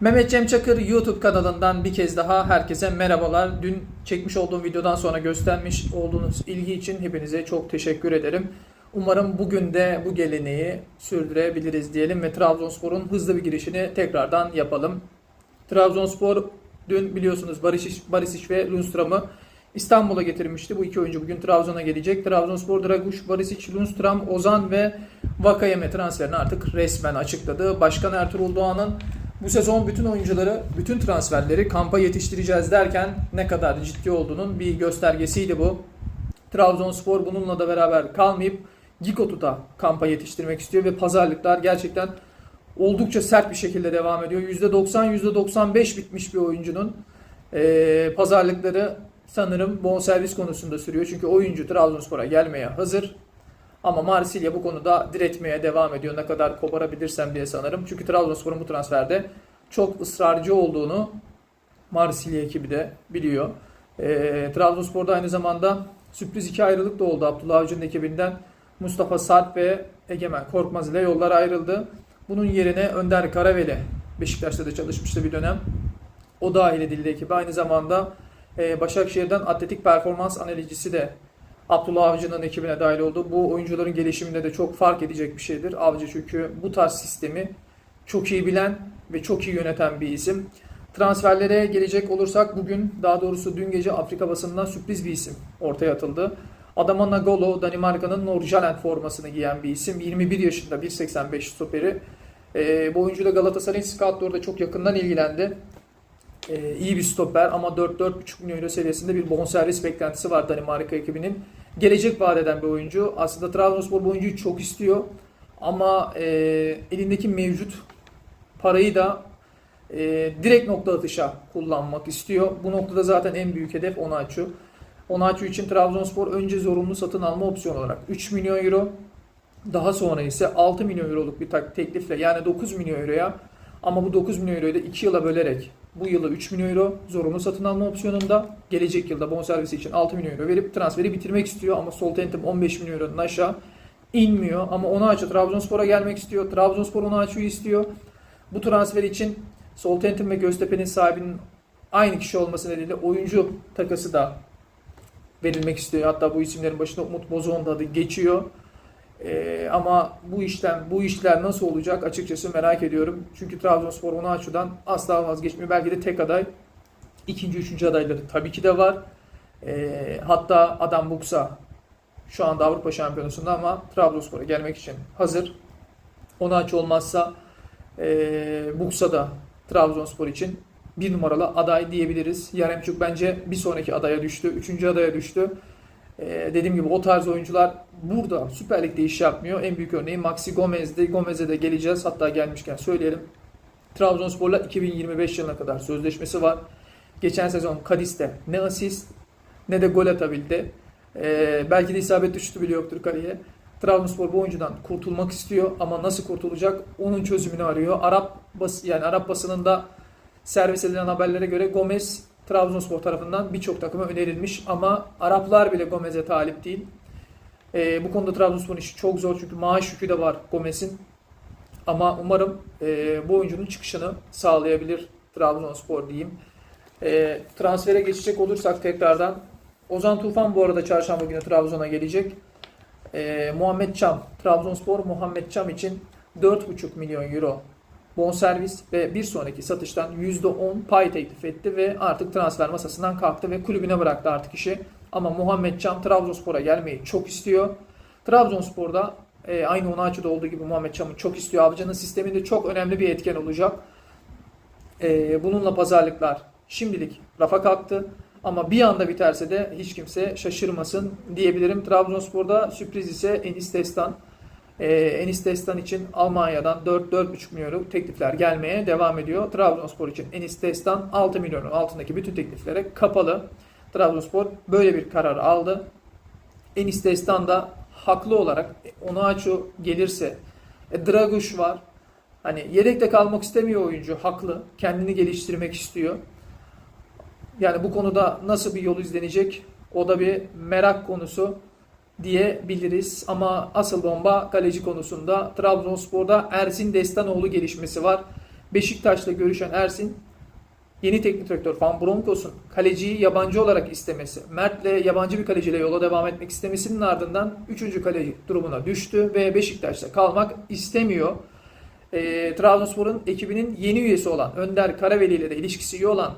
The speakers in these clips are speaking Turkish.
Mehmet Cem Çakır YouTube kanalından bir kez daha herkese merhabalar. Dün çekmiş olduğum videodan sonra göstermiş olduğunuz ilgi için hepinize çok teşekkür ederim. Umarım bugün de bu geleneği sürdürebiliriz diyelim ve Trabzonspor'un hızlı bir girişini tekrardan yapalım. Trabzonspor dün biliyorsunuz Barisic, Barisic ve Lundström'ü İstanbul'a getirmişti. Bu iki oyuncu bugün Trabzon'a gelecek. Trabzonspor Draguş, Barisic, Lundström, Ozan ve Vakayeme transferini artık resmen açıkladı. Başkan Ertuğrul Doğan'ın bu sezon bütün oyuncuları, bütün transferleri kampa yetiştireceğiz derken ne kadar ciddi olduğunun bir göstergesiydi bu. Trabzonspor bununla da beraber kalmayıp Gikot'u da kampa yetiştirmek istiyor ve pazarlıklar gerçekten oldukça sert bir şekilde devam ediyor. %90, %95 bitmiş bir oyuncunun eee, pazarlıkları sanırım bonservis konusunda sürüyor. Çünkü oyuncu Trabzonspor'a gelmeye hazır. Ama Marsilya bu konuda diretmeye devam ediyor. Ne kadar koparabilirsem diye sanırım. Çünkü Trabzonspor'un bu transferde çok ısrarcı olduğunu Marsilya ekibi de biliyor. Ee, Trabzonspor'da aynı zamanda sürpriz iki ayrılık da oldu. Abdullah Avcı'nın ekibinden Mustafa Sarp ve Egemen Korkmaz ile yollar ayrıldı. Bunun yerine Önder Karaveli Beşiktaş'ta da çalışmıştı bir dönem. O dahil edildi ekibe. Aynı zamanda e, Başakşehir'den atletik performans analizcisi de Abdullah Avcı'nın ekibine dahil oldu. Bu oyuncuların gelişiminde de çok fark edecek bir şeydir. Avcı çünkü bu tarz sistemi çok iyi bilen ve çok iyi yöneten bir isim. Transferlere gelecek olursak bugün daha doğrusu dün gece Afrika basınından sürpriz bir isim ortaya atıldı. Adama Nagolo Danimarka'nın Nordsjælland formasını giyen bir isim. 21 yaşında 1.85 stoperi. Ee, bu oyuncuyla Galatasaray'ın scoutları da çok yakından ilgilendi. Ee, iyi bir stoper ama 4-4,5 milyon euro seviyesinde bir bonservis beklentisi var Danimarka ekibinin. Gelecek vaat eden bir oyuncu. Aslında Trabzonspor bu oyuncuyu çok istiyor. Ama e, elindeki mevcut parayı da e, direkt nokta atışa kullanmak istiyor. Bu noktada zaten en büyük hedef Onaçu. Onaçu için Trabzonspor önce zorunlu satın alma opsiyonu olarak 3 milyon euro daha sonra ise 6 milyon euroluk bir teklifle yani 9 milyon euroya ama bu 9 milyon euroyu da 2 yıla bölerek bu yılı 3 milyon euro zorunlu satın alma opsiyonunda gelecek yılda bonservisi için 6 milyon euro verip transferi bitirmek istiyor ama Southampton 15 milyon eurodan aşağı inmiyor ama Onaçu Trabzonspor'a gelmek istiyor. Trabzonspor Onaçu'yu istiyor. Bu transfer için Southampton ve Göztepe'nin sahibinin aynı kişi olması nedeniyle oyuncu takası da verilmek istiyor. Hatta bu isimlerin başında Umut Bozoğlu'nun adı geçiyor. Ee, ama bu işlem, bu işler nasıl olacak açıkçası merak ediyorum. Çünkü Trabzonspor onu açıdan asla vazgeçmiyor. Belki de tek aday. ikinci, üçüncü adayları tabii ki de var. Ee, hatta Adam Buksa şu anda Avrupa Şampiyonası'nda ama Trabzonspor'a gelmek için hazır. Onu aç olmazsa e, Buksa da Trabzonspor için bir numaralı aday diyebiliriz. Yaremçuk bence bir sonraki adaya düştü. Üçüncü adaya düştü. Ee, dediğim gibi o tarz oyuncular burada Süper Lig'de iş yapmıyor. En büyük örneği Maxi Gomez'de. Gomez'e de geleceğiz. Hatta gelmişken söyleyelim. Trabzonspor'la 2025 yılına kadar sözleşmesi var. Geçen sezon Kadis'te ne asist ne de gol atabildi. Ee, belki de isabetli şutu bile yoktur kaleye. Trabzonspor bu oyuncudan kurtulmak istiyor ama nasıl kurtulacak onun çözümünü arıyor. Arap bas yani Arap basınında servis edilen haberlere göre Gomez Trabzonspor tarafından birçok takıma önerilmiş ama Araplar bile Gomez'e talip değil. Ee, bu konuda Trabzonspor'un işi çok zor çünkü maaş yükü de var Gomez'in. Ama umarım e, bu oyuncunun çıkışını sağlayabilir Trabzonspor diyeyim. E, transfere geçecek olursak tekrardan Ozan Tufan bu arada çarşamba günü Trabzon'a gelecek. E, Muhammed Çam, Trabzonspor Muhammed Çam için 4,5 milyon euro bonservis ve bir sonraki satıştan %10 pay teklif etti ve artık transfer masasından kalktı ve kulübüne bıraktı artık işi. Ama Muhammed Can Trabzonspor'a gelmeyi çok istiyor. Trabzonspor'da e, aynı Onaçu'da olduğu gibi Muhammed Can'ı çok istiyor. Avcı'nın sisteminde çok önemli bir etken olacak. E, bununla pazarlıklar şimdilik rafa kalktı. Ama bir anda biterse de hiç kimse şaşırmasın diyebilirim. Trabzonspor'da sürpriz ise Enis Destan. Ee, Enis Destan için Almanya'dan 4-4,5 milyon euro teklifler gelmeye devam ediyor. Trabzonspor için Enis Destan 6 milyonun altındaki bütün tekliflere kapalı. Trabzonspor böyle bir karar aldı. Enis Destan da haklı olarak Onaçu gelirse e, Draguş var. Hani yedekte kalmak istemiyor oyuncu. Haklı. Kendini geliştirmek istiyor. Yani bu konuda nasıl bir yol izlenecek? O da bir merak konusu diyebiliriz. Ama asıl bomba kaleci konusunda Trabzonspor'da Ersin Destanoğlu gelişmesi var. Beşiktaş'la görüşen Ersin yeni teknik direktör Van Bronckhorst'un kaleciyi yabancı olarak istemesi, Mert'le yabancı bir kaleciyle yola devam etmek istemesinin ardından 3. kaleci durumuna düştü ve Beşiktaş'ta kalmak istemiyor. E, Trabzonspor'un ekibinin yeni üyesi olan Önder Karaveli ile de ilişkisi iyi olan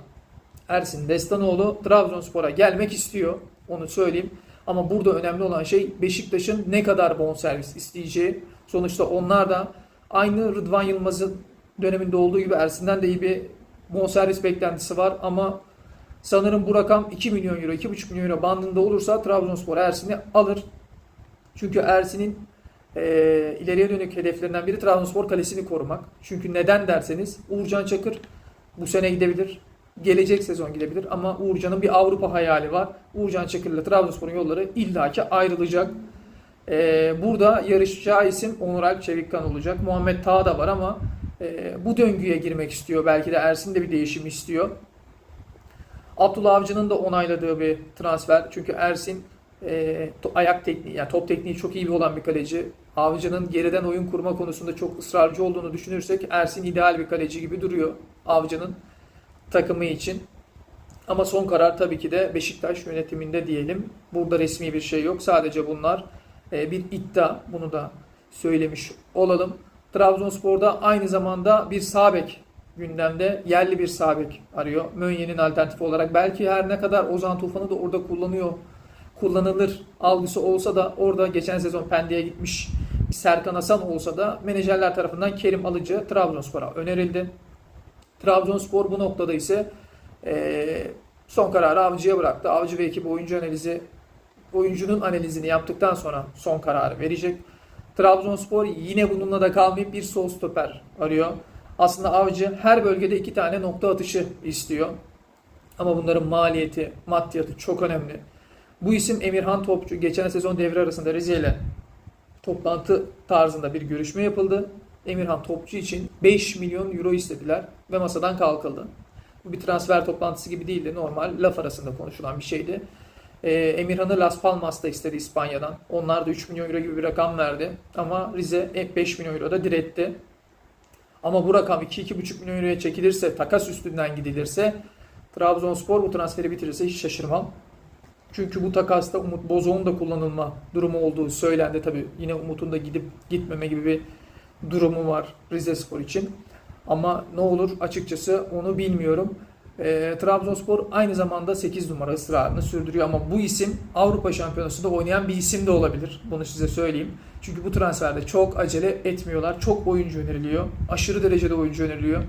Ersin Destanoğlu Trabzonspor'a gelmek istiyor. Onu söyleyeyim. Ama burada önemli olan şey Beşiktaş'ın ne kadar bonservis isteyeceği. Sonuçta onlar da aynı Rıdvan Yılmaz'ın döneminde olduğu gibi Ersin'den de iyi bir bonservis beklentisi var ama sanırım bu rakam 2 milyon euro, 2,5 milyon euro bandında olursa Trabzonspor Ersin'i alır. Çünkü Ersin'in e, ileriye dönük hedeflerinden biri Trabzonspor kalesini korumak. Çünkü neden derseniz Uğurcan Çakır bu sene gidebilir. Gelecek sezon gidebilir ama Uğurcan'ın bir Avrupa hayali var. Uğurcan Çakır ile Trabzonspor'un yolları illaki ayrılacak. E, burada yarışacağı isim Onur Alp Çevikkan olacak. Muhammed Taha da var ama e, bu döngüye girmek istiyor. Belki de Ersin de bir değişim istiyor. Abdullah Avcı'nın da onayladığı bir transfer. Çünkü Ersin e, to- ayak tekniği, yani top tekniği çok iyi olan bir kaleci. Avcı'nın geriden oyun kurma konusunda çok ısrarcı olduğunu düşünürsek Ersin ideal bir kaleci gibi duruyor Avcı'nın takımı için. Ama son karar tabii ki de Beşiktaş yönetiminde diyelim. Burada resmi bir şey yok. Sadece bunlar e, bir iddia. Bunu da söylemiş olalım. Trabzonspor'da aynı zamanda bir sağ bek gündemde yerli bir sağ bek arıyor. Mönye'nin alternatifi olarak belki her ne kadar Ozan Tufan'ı da orada kullanıyor kullanılır algısı olsa da orada geçen sezon Pendik'e gitmiş Serkan Hasan olsa da menajerler tarafından Kerim Alıcı Trabzonspor'a önerildi. Trabzonspor bu noktada ise eee, son kararı Avcı'ya bıraktı. Avcı ve ekibi oyuncu analizi oyuncunun analizini yaptıktan sonra son kararı verecek. Trabzonspor yine bununla da kalmayıp bir sol stoper arıyor. Aslında Avcı her bölgede iki tane nokta atışı istiyor. Ama bunların maliyeti, maddiyatı çok önemli. Bu isim Emirhan Topçu. Geçen sezon devre arasında Rize ile toplantı tarzında bir görüşme yapıldı. Emirhan Topçu için 5 milyon euro istediler ve masadan kalkıldı. Bu bir transfer toplantısı gibi değildi. Normal laf arasında konuşulan bir şeydi. Ee, Emirhan'ı Las Palmas'ta istedi İspanya'dan. Onlar da 3 milyon euro gibi bir rakam verdi. Ama Rize hep 5 milyon euro da diretti. Ama bu rakam 2-2,5 milyon euroya çekilirse, takas üstünden gidilirse Trabzonspor bu transferi bitirirse hiç şaşırmam. Çünkü bu takasta Umut Bozok'un da kullanılma durumu olduğu söylendi. Tabi yine Umut'un da gidip gitmeme gibi bir durumu var Rize Spor için. Ama ne olur açıkçası onu bilmiyorum. Ee, Trabzonspor aynı zamanda 8 numara ısrarını sürdürüyor ama bu isim Avrupa Şampiyonası'nda oynayan bir isim de olabilir. Bunu size söyleyeyim. Çünkü bu transferde çok acele etmiyorlar. Çok oyuncu öneriliyor. Aşırı derecede oyuncu öneriliyor.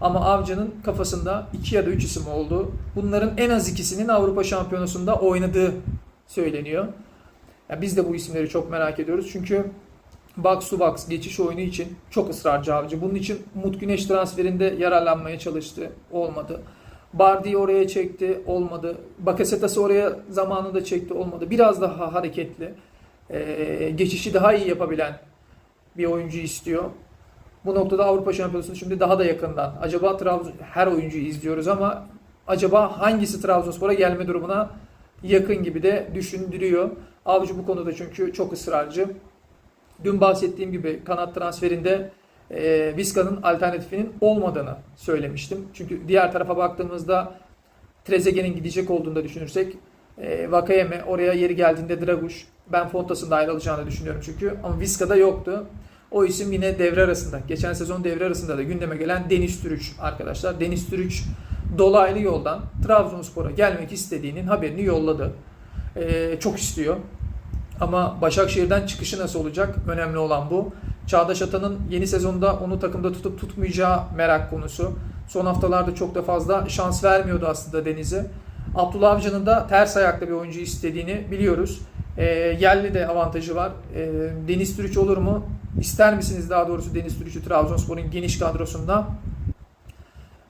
Ama Avcı'nın kafasında 2 ya da 3 isim oldu. Bunların en az ikisinin Avrupa Şampiyonası'nda oynadığı söyleniyor. Ya biz de bu isimleri çok merak ediyoruz. Çünkü box to box geçiş oyunu için çok ısrarcı Avcı. Bunun için Umut Güneş transferinde yararlanmaya çalıştı. Olmadı. Bardi'yi oraya çekti. Olmadı. Bakasetas'ı oraya zamanında çekti. Olmadı. Biraz daha hareketli. ee, geçişi daha iyi yapabilen bir oyuncu istiyor. Bu noktada Avrupa Şampiyonası'nı şimdi daha da yakından. Acaba Trabzon her oyuncuyu izliyoruz ama acaba hangisi Trabzonspor'a gelme durumuna yakın gibi de düşündürüyor. Avcı bu konuda çünkü çok ısrarcı. Dün bahsettiğim gibi kanat transferinde e, Vizca'nın alternatifinin olmadığını söylemiştim. Çünkü diğer tarafa baktığımızda Trezeguet'in gidecek olduğunu da düşünürsek e, Vakayeme oraya yeri geldiğinde Draguş ben Fontas'ın da ayrılacağını düşünüyorum çünkü ama Vizca'da yoktu. O isim yine devre arasında. Geçen sezon devre arasında da gündeme gelen Deniz Türüç arkadaşlar. Deniz Türüç dolaylı yoldan Trabzonspor'a gelmek istediğinin haberini yolladı. Ee, çok istiyor. Ama Başakşehir'den çıkışı nasıl olacak? Önemli olan bu. Çağdaş Atan'ın yeni sezonda onu takımda tutup tutmayacağı merak konusu. Son haftalarda çok da fazla şans vermiyordu aslında Deniz'e. Abdullah Avcı'nın da ters ayaklı bir oyuncu istediğini biliyoruz. E, yerli de avantajı var. E, Deniz Türüç olur mu? İster misiniz daha doğrusu Deniz Türüç'ü Trabzonspor'un geniş kadrosunda?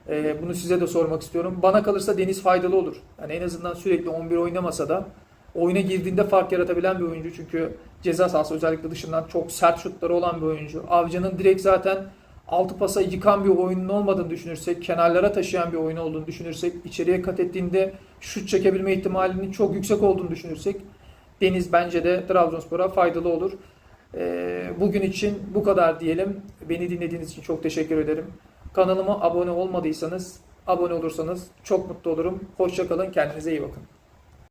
E, bunu size de sormak istiyorum. Bana kalırsa Deniz faydalı olur. Yani en azından sürekli 11 oynamasa da oyuna girdiğinde fark yaratabilen bir oyuncu. Çünkü ceza sahası özellikle dışından çok sert şutları olan bir oyuncu. Avcı'nın direkt zaten altı pasa yıkan bir oyunun olmadığını düşünürsek, kenarlara taşıyan bir oyun olduğunu düşünürsek, içeriye kat ettiğinde şut çekebilme ihtimalinin çok yüksek olduğunu düşünürsek Deniz bence de Trabzonspor'a faydalı olur. Ee, Bugün için bu kadar diyelim. Beni dinlediğiniz için çok teşekkür ederim. Kanalıma abone olmadıysanız abone olursanız çok mutlu olurum. Hoşçakalın kendinize iyi bakın.